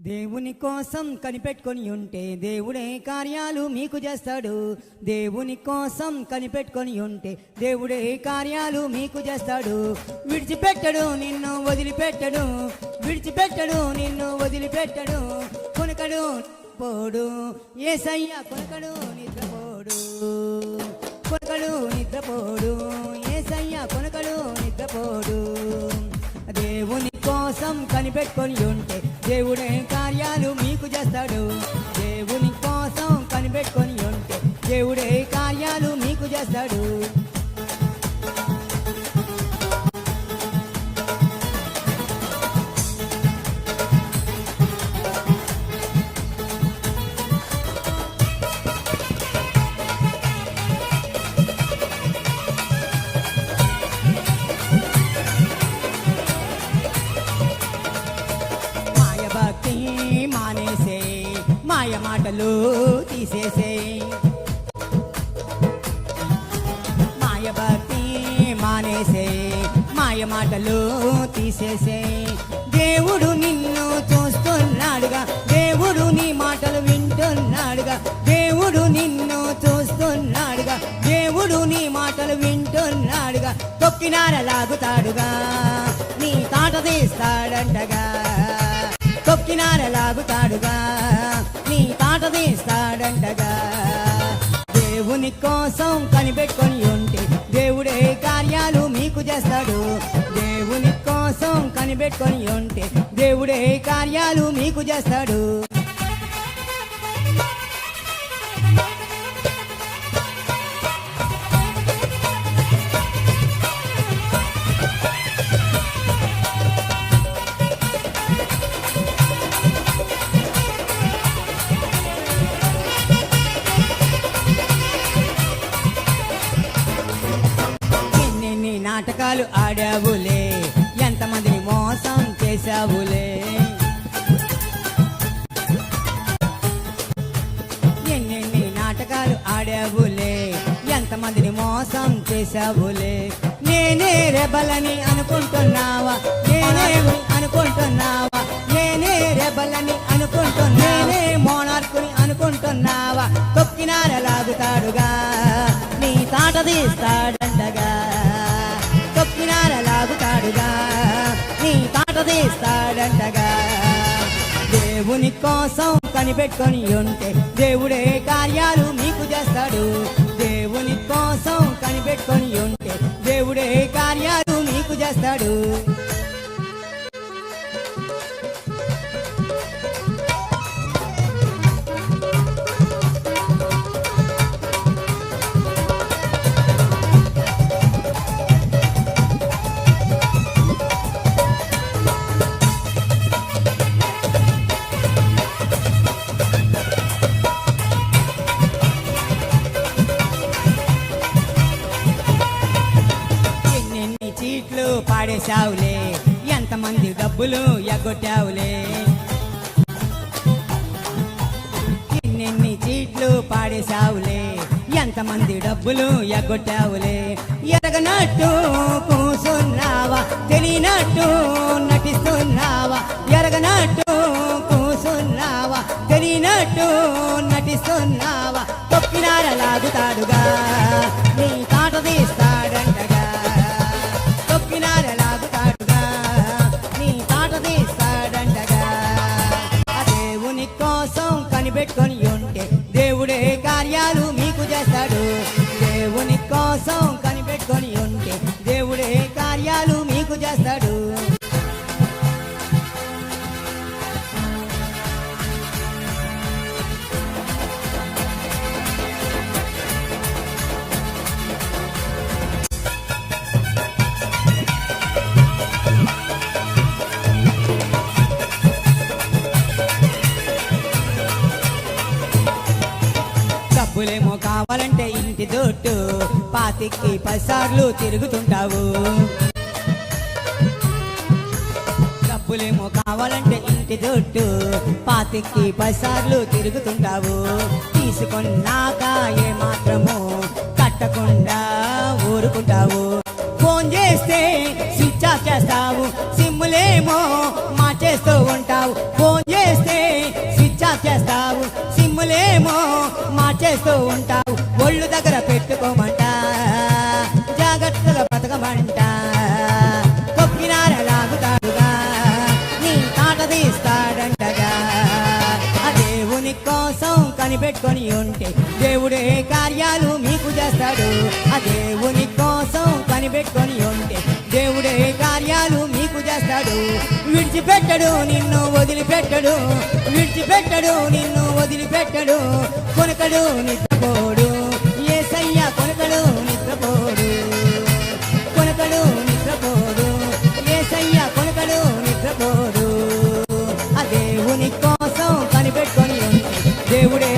దేవుని కోసం కనిపెట్టుకొని ఉంటే దేవుడే కార్యాలు మీకు చేస్తాడు. దేవుని కోసం కనిపెట్టుకొని ఉంటే దేవుడే కార్యాలు మీకు చేస్తాడు. విడిచిపెట్టడు నిన్ను వదిలిపెట్టడు. విడిచిపెట్టడు నిన్ను వదిలిపెట్టడు. కొనకడు పోడు. ఏసయ్య కొనకడు నిద్రపోడు. కొనకడు నిద్రపోడు. ఏసయ్య కొనకడు నిద్రపోడు. దేవుని కోసం కనిపెట్టుకొని ఉంటే దేవుడే కార్యాలు మీకు చేస్తాడు. దేవుని కోసం కనిపెట్టుకొని ఉంటే దేవుడే కార్యాలు మీకు చేస్తాడు. మాటలు తీసేసే. మాయ భక్తి మానేసే మాయ మాటలు తీసేసే. దేవుడు నిన్ను చూస్తున్నాడుగా దేవుడు నీ మాటలు వింటున్నాడుగా దేవుడు నిన్ను చూస్తున్నాడుగా దేవుడు నీ మాటలు వింటున్నాడుగా తొక్కినార లాగుతాడుగా నీ తాట తీస్తాడంటగా తొక్కినార లాగుతాడుగా నీ ఉండగా. దేవుని కోసం కనిపెట్టుకొని ఉంటే దేవుడే కార్యాలు మీకు చేస్తాడు. దేవుని కోసం కనిపెట్టుకొని ఉంటే దేవుడే కార్యాలు మీకు చేస్తాడు. నాటకాలు ఆడావులే. ఎంతమందిని మోసం చేశావులే. ఎన్నెన్ని నాటకాలు ఆడావులే. ఎంతమందిని మోసం చేశావులే. నేనే రెబలని అనుకుంటున్నావా? నేనే అనుకుంటున్నావా? నేనే రెబలని అనుకుంటున్నా. నేనే మోనార్కుని అనుకుంటున్నావా? తొక్కినారలాగుతాడుగా. నీ తాట తీస్తాడంటగా తీస్తాడంటగా దేవుని కోసం కనిపెట్టుకొని ఉంటే దేవుడే కార్యాలు మీకు చేస్తాడు. దేవుని కోసం కనిపెట్టుకొని ఉంటే దేవుడే కార్యాలు మీకు చేస్తాడు. పువ్వులు ఎగ్గొట్టావులే ఎన్నెన్ని చీట్లు పాడేశావులే. ఎంతమంది డబ్బులు ఎగ్గొట్టావులే ఎరగనట్టు దేవుడే కార్యాలు మీకు చేస్తాడు. దేవుని కోసం కనిపెట్టుకొని ఉంటే దేవుడే కార్యాలు మీకు చేస్తాడు. తిక్కి పదిసార్లు తిరుగుతుంటావు. డబ్బులేమో కావాలంటే ఇంటి దొట్టు పాతికి పదిసార్లు తిరుగుతుంటావు. తీసుకున్నాక ఏమాత్రము కట్టకుండా ఊరుకుంటావు. ఫోన్ చేస్తే స్విచ్ ఆఫ్ చేస్తావు సిమ్ములేమో మార్చేస్తూ ఉంటావు. ఫోన్ చేస్తే స్విచ్ ఆఫ్ చేస్తావు సిమ్ములేమో మార్చేస్తూ ఉంటావు. ఒళ్ళు దగ్గర పెట్టుకోమంటే పెట్టుకొని ఉంటే దేవుడే కార్యాలు మీకు చేస్తాడు. ఆ దేవుని కోసం కనిపెట్టుకొని ఉంటే దేవుడే కార్యాలు మీకు చేస్తాడు. విడిచిపెట్టడు నిన్ను వదిలిపెట్టడు. విడిచిపెట్టడు నిన్ను వదిలిపెట్టడు. కొనకడు నిద్రపోడు. ఏసయ్య కొనకడు నిద్రపోడు. కొనకడు నిద్రపోడు. ఏసయ్య కొనకడు నిద్రపోడు. ఆ దేవుని కోసం కనిపెట్టుకొని ఉంటే దేవుడే